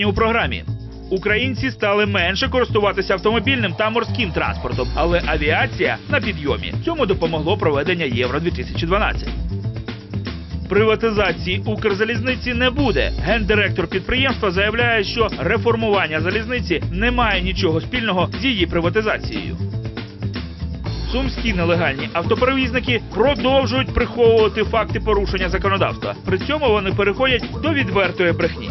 Сьогодні у програмі українці стали менше користуватися автомобільним та морським транспортом, але авіація на підйомі. Цьому допомогло проведення Євро 2012 Приватизації Укрзалізниці не буде. Гендиректор підприємства заявляє, що реформування залізниці не має нічого спільного з її приватизацією. Сумські нелегальні автоперевізники продовжують приховувати факти порушення законодавства. При цьому вони переходять до відвертої брехні.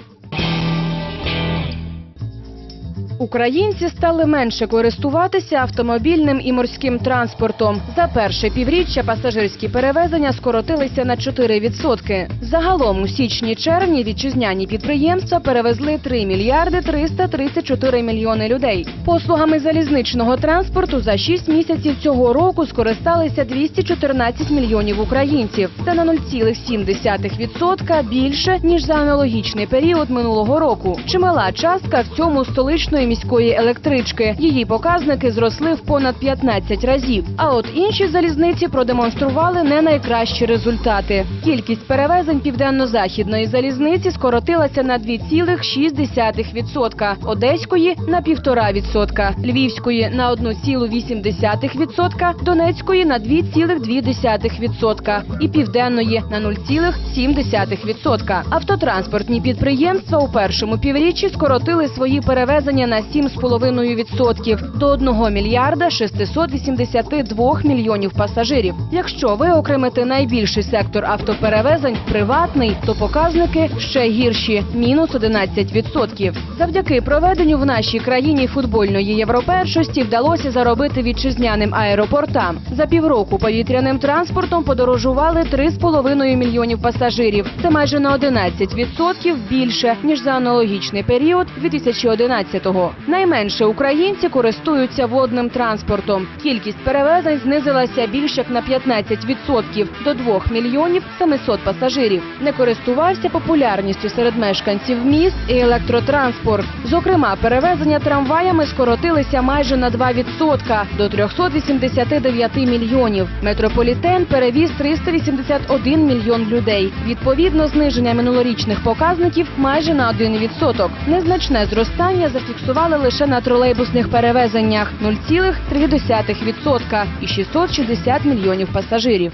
Українці стали менше користуватися автомобільним і морським транспортом. За перше півріччя пасажирські перевезення скоротилися на 4%. Загалом у січні-червні вітчизняні підприємства перевезли 3 мільярди 334 мільйони людей. Послугами залізничного транспорту за 6 місяців цього року скористалися 214 мільйонів українців. Це на 0,7% більше ніж за аналогічний період минулого року. Чимала частка в цьому столичної міської електрички. Її показники зросли в понад 15 разів. А от інші залізниці продемонстрували не найкращі результати. Кількість перевезень південно-західної залізниці скоротилася на 2,6%, одеської на 1,5%, львівської на 1,8%, донецької на 2,2% і південної на 0,7%. Автотранспортні підприємства у першому півріччі скоротили свої перевезення на 7,5% до 1 мільярда 682 мільйонів пасажирів. Якщо ви окремите найбільший сектор автоперевезень приватний, то показники ще гірші мінус 11%. Завдяки проведенню в нашій країні футбольної європершості вдалося заробити вітчизняним аеропортам. За півроку повітряним транспортом подорожували 3,5 мільйонів пасажирів. Це майже на 11% більше ніж за аналогічний період 2011-го. Найменше українці користуються водним транспортом. Кількість перевезень знизилася більше як на 15% до 2 мільйонів 700 пасажирів. Не користувався популярністю серед мешканців міст і електротранспорт. Зокрема, перевезення трамваями скоротилися майже на 2% до 389 мільйонів. Метрополітен перевіз 381 мільйон людей. Відповідно, зниження минулорічних показників майже на 1%. Незначне зростання зафіксували лише на тролейбусних перевезеннях 0,3% і 660 мільйонів пасажирів.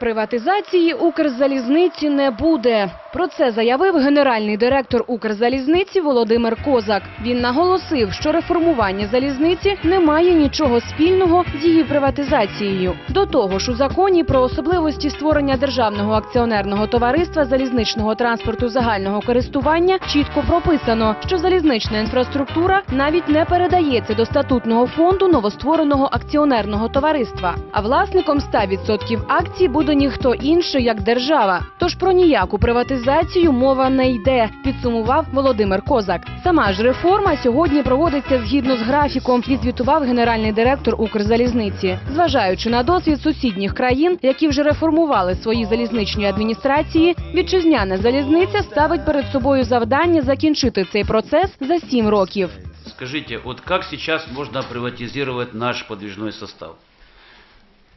Приватизації Укрзалізниці не буде. Про це заявив генеральний директор Укрзалізниці Володимир Козак. Він наголосив, що реформування залізниці не має нічого спільного з її приватизацією. До того ж, у законі про особливості створення державного акціонерного товариства залізничного транспорту загального користування чітко прописано, що залізнична інфраструктура навіть не передається до статутного фонду новоствореного акціонерного товариства. А власником 100% акцій буде ніхто інший, як держава. Тож про ніяку приватизацію мова не йде, підсумував Володимир Козак. Сама ж реформа сьогодні проводиться згідно з графіком, відзвітував генеральний директор Укрзалізниці. Зважаючи на досвід сусідніх країн, які вже реформували свої залізничні адміністрації, вітчизняна залізниця ставить перед собою завдання закінчити цей процес за сім років. Скажите, вот как сейчас можно приватизировать наш подвижной состав?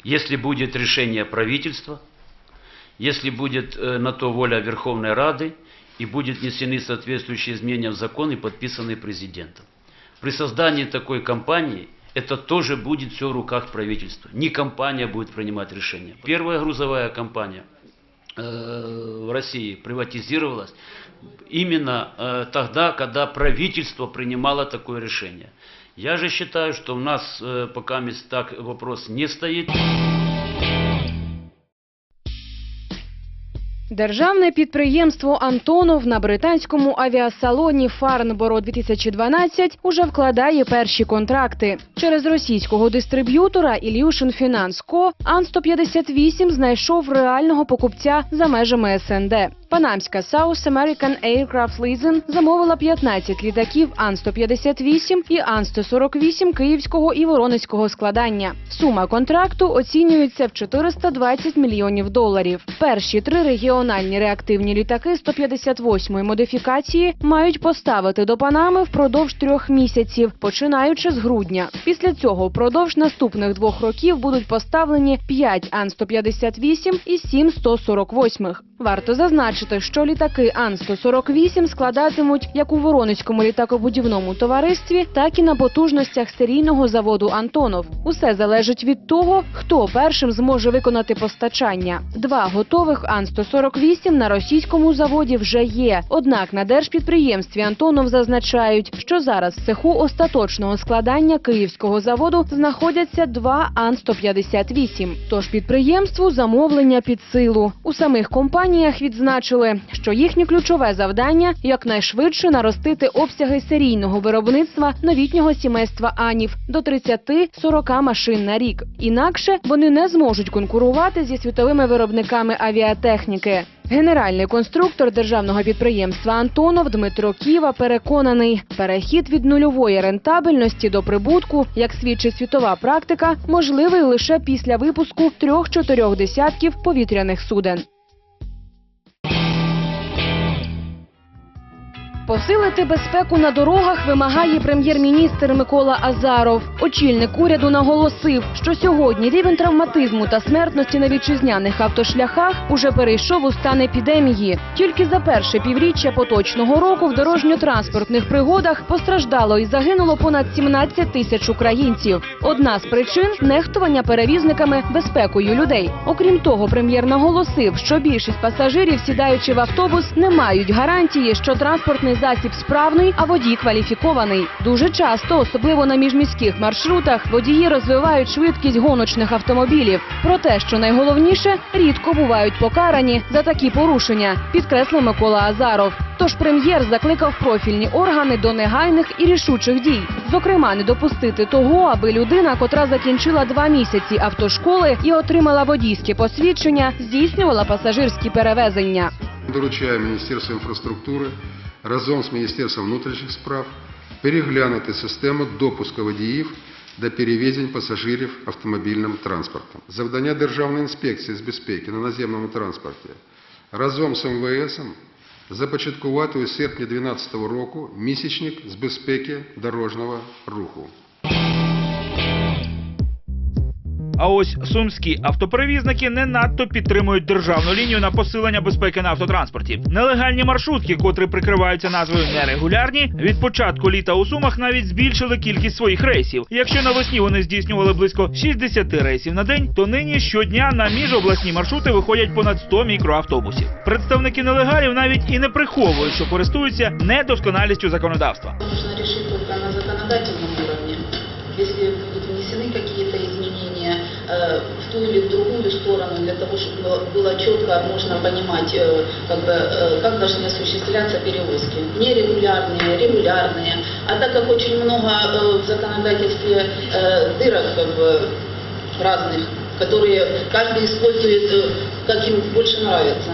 Если будет решение правительства, если будет э, на то воля Верховной Рады и будут внесены соответствующие изменения в закон и подписанные президентом. При создании такой компании это тоже будет все в руках правительства. Не компания будет принимать решения. Первая грузовая компания э, в России приватизировалась именно э, тогда, когда правительство принимало такое решение. Я же считаю, что у нас э, пока так вопрос не стоит. Державне підприємство Антонов на британському авіасалоні Фарнборо 2012 уже вкладає перші контракти. Через російського дистриб'ютора Illusion Finance Co. Ан-158 знайшов реального покупця за межами СНД. Панамська South American Aircraft Leasing замовила 15 літаків Ан-158 і Ан-148 київського і воронезького складання. Сума контракту оцінюється в 420 мільйонів доларів. Перші три регіональні багатофункціональні реактивні літаки 158-ї модифікації мають поставити до Панами впродовж трьох місяців, починаючи з грудня. Після цього впродовж наступних двох років будуть поставлені 5 Ан-158 і 7 148-х. Варто зазначити, що літаки Ан-148 складатимуть як у Воронезькому літакобудівному товаристві, так і на потужностях серійного заводу Антонов. Усе залежить від того, хто першим зможе виконати постачання. Два готових Ан-148 на російському заводі вже є. Однак на держпідприємстві Антонов зазначають, що зараз в цеху остаточного складання київського заводу знаходяться два Ан-158. Тож підприємству замовлення під силу. У самих компаніях відзначили, що їхнє ключове завдання якнайшвидше наростити обсяги серійного виробництва новітнього сімейства Анів до 30-40 машин на рік. Інакше вони не зможуть конкурувати зі світовими виробниками авіатехніки. Генеральний конструктор державного підприємства Антонов Дмитро Ківа переконаний, перехід від нульової рентабельності до прибутку, як свідчить світова практика, можливий лише після випуску трьох-чотирьох десятків повітряних суден. Посилити безпеку на дорогах вимагає прем'єр-міністр Микола Азаров. Очільник уряду наголосив, що сьогодні рівень травматизму та смертності на вітчизняних автошляхах уже перейшов у стан епідемії. Тільки за перше півріччя поточного року в дорожньо-транспортних пригодах постраждало і загинуло понад 17 тисяч українців. Одна з причин нехтування перевізниками безпекою людей. Окрім того, прем'єр наголосив, що більшість пасажирів, сідаючи в автобус, не мають гарантії, що транспортний засіб справний, а водій кваліфікований. Дуже часто, особливо на міжміських маршрутах, водії розвивають швидкість гоночних автомобілів. Про те, що найголовніше, рідко бувають покарані за такі порушення, підкреслив Микола Азаров. Тож прем'єр закликав профільні органи до негайних і рішучих дій. Зокрема, не допустити того, аби людина, котра закінчила два місяці автошколи і отримала водійське посвідчення, здійснювала пасажирські перевезення. Доручаю Міністерству інфраструктури разом з Міністерством внутрішніх справ переглянути систему допуску водіїв до перевезень пасажирів автомобільним транспортом. Завдання Державної інспекції з безпеки на наземному транспорті разом з МВС започаткувати у серпні 2012 року місячник з безпеки дорожнього руху. А ось сумські автоперевізники не надто підтримують державну лінію на посилення безпеки на автотранспорті. Нелегальні маршрутки, котрі прикриваються назвою нерегулярні, від початку літа у сумах навіть збільшили кількість своїх рейсів. Якщо навесні вони здійснювали близько 60 рейсів на день, то нині щодня на міжобласні маршрути виходять понад 100 мікроавтобусів. Представники нелегалів навіть і не приховують, що користуються недосконалістю законодавства. Нужно только на законодательном ту или в другую сторону, для того, чтобы было, четко можно понимать, э, как, бы, э, как должны осуществляться перевозки. Нерегулярные, регулярные. А так как очень много э, в законодательстве дырок как бы, разных, которые каждый использует, как им больше нравится.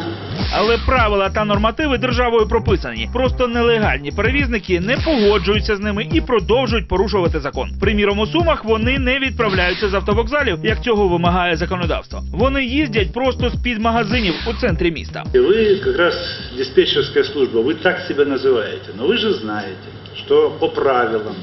Але правила та нормативи державою прописані. Просто нелегальні перевізники не погоджуються з ними і продовжують порушувати закон. Приміром, у сумах вони не відправляються з автовокзалів, як цього вимагає законодавство. Вони їздять просто з під магазинів у центрі міста. И Вы как раз диспетчерская служба, вы так себя называете, но вы же знаете, что по правилам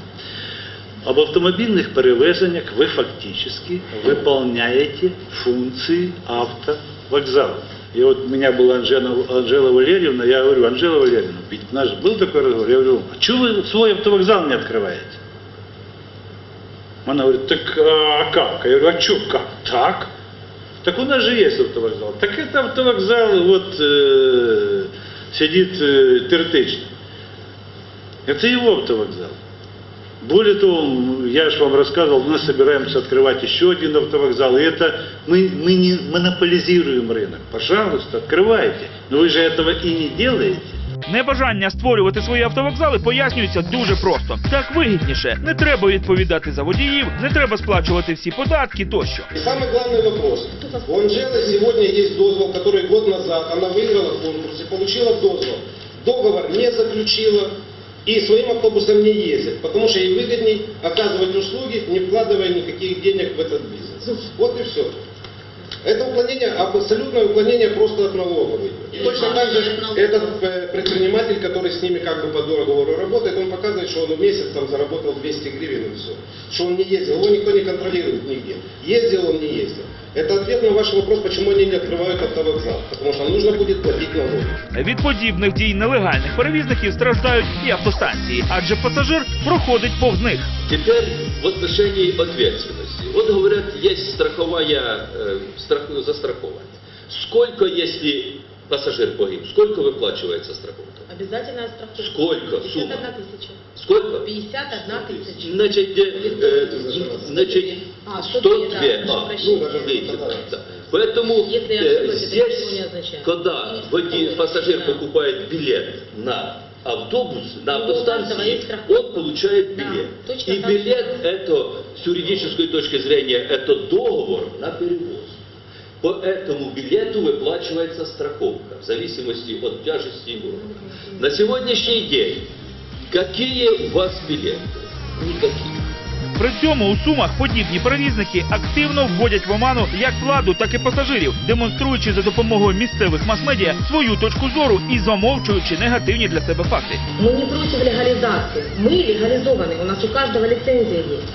об автомобильных перевезениях вы фактически выполняете функции автовокзала. И вот у меня была Анжела, Анжела Валерьевна, я говорю, Анжела Валерьевна, ведь у нас же был такой разговор, я говорю, а что вы свой автовокзал не открываете? Она говорит, так а как? Я говорю, а что как? Так. Так у нас же есть автовокзал. Так это автовокзал вот э, сидит э, Тертыч. Это его автовокзал. Более того, я же вам рассказывал, мы собираемся открывать еще один автовокзал. И это мы, мы не монополизируем рынок. Пожалуйста, открывайте. Но вы же этого и не делаете. Небажання створювати свої автовокзали пояснюється дуже просто. Так вигідніше. Не треба відповідати за водіїв, не треба сплачувати всі податки тощо. И самый главный вопрос. У Анжелы сегодня есть дозвол, который год назад она выиграла конкурс и получила дозвол. Договор не заключила и своим автобусом не ездит, потому что ей выгодней оказывать услуги, не вкладывая никаких денег в этот бизнес. Вот и все. Это уклонение, абсолютное уклонение просто от налоговой. И точно так же этот э, предприниматель, который с ними как бы по договору работает, он показывает, что он в месяц там заработал 200 гривен и все. Что он не ездил, его никто не контролирует нигде. Ездил он, не ездил. Это ответ на ваш вопрос, почему они не открывают автовокзал. Потому что нужно будет платить налоги. Від подібних дій нелегальних перевізників страждають і автостанції, адже пасажир проходить повз них. Теперь в отношении ответственности. Вот говорят, есть страховая, э, страх- застрахование. Сколько, если пассажир погиб, сколько выплачивается страховка? Обязательная страховка. Сколько? Сумма? 51 тысяча. Сколько? 51 тысяча. Значит, э, значит А, 102. 102, да, А, прошу ну, прощения. видите, да. Поэтому Если я э, здесь, когда води- пассажир покупает билет на автобус, на У него у каждого автостанции, он получает билет. И билет это, с юридической точки зрения, это договор на перевоз. По этому билету выплачивается страховка в зависимости от тяжести и уровня. На сегодняшний день какие у вас билеты? Никаких. При цьому у сумах подібні перевізники активно вводять в оману як владу, так і пасажирів, демонструючи за допомогою місцевих мас-медіа свою точку зору і замовчуючи негативні для себе факти. Мы не против легализации. Мы легализованы. У нас у каждого лицензия есть.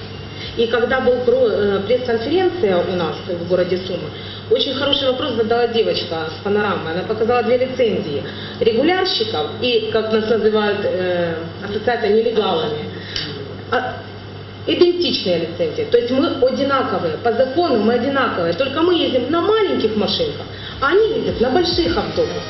И когда был про- э, пресс-конференция у нас в городе Сумы, очень хороший вопрос задала девочка с панорамой. Она показала две лицензии. Регулярщиков и, как нас называют э, ассоциация нелегалами. А- идентичные лицензии. То есть мы одинаковые. По закону мы одинаковые. Только мы ездим на маленьких машинках, а они ездят на больших автобусах.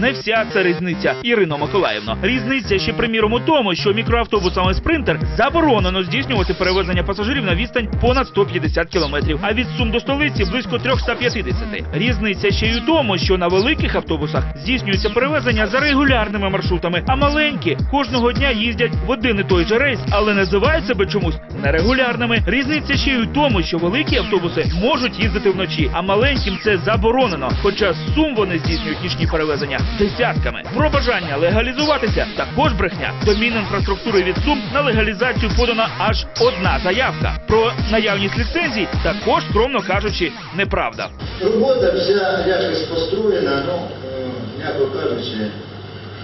Не вся це різниця, Ірино Миколаївно. Різниця ще приміром у тому, що мікроавтобусами спринтер заборонено здійснювати перевезення пасажирів на відстань понад 150 кілометрів, а від Сум до столиці близько 350. Різниця ще й у тому, що на великих автобусах здійснюється перевезення за регулярними маршрутами, а маленькі кожного дня їздять в один і той же рейс, але називають себе чомусь нерегулярними. Різниця ще й у тому, що великі автобуси можуть їздити вночі, а маленьким це заборонено. Хоча з сум вони здійснюють нічні перевезення десятками. Про бажання легалізуватися також брехня. До Мінінфраструктури від сум на легалізацію подана аж одна заявка. Про наявність ліцензій також, скромно кажучи, неправда. Робота вся якось построєна, ну, е, м'яко кажучи,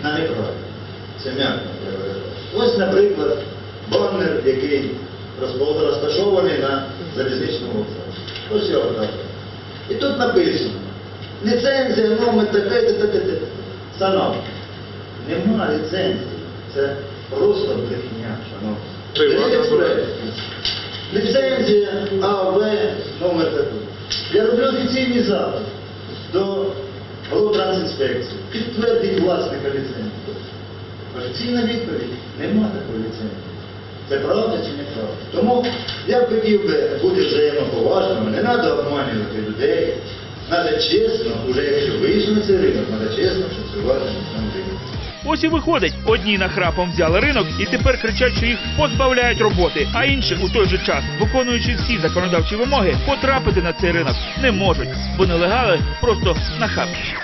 на неправді. Це м'яко. Ось, наприклад, баннер, який розташований на залізничному вокзалі. Ось його так. І тут написано. Ліцензія, номер таке, таке, таке. Санав. Нема ліцензії. Це просто брехня, шановні. Ліцензія АВ номер такий. Я роблю офіційний запит до Головтрансінспекції. Підтвердить власника ліцензії. Офіційна відповідь нема такої ліцензії. Це правда чи неправда? Тому я б хотів би бути взаємоповажними, не треба обманювати людей. Треба чесно, уже якщо вийшли на цей ринок, треба чесно працювати на цьому ринку. Ось і виходить, одні нахрапом взяли ринок і тепер кричать, що їх позбавляють роботи, а інші у той же час, виконуючи всі законодавчі вимоги, потрапити на цей ринок не можуть, бо нелегали просто нахабніші.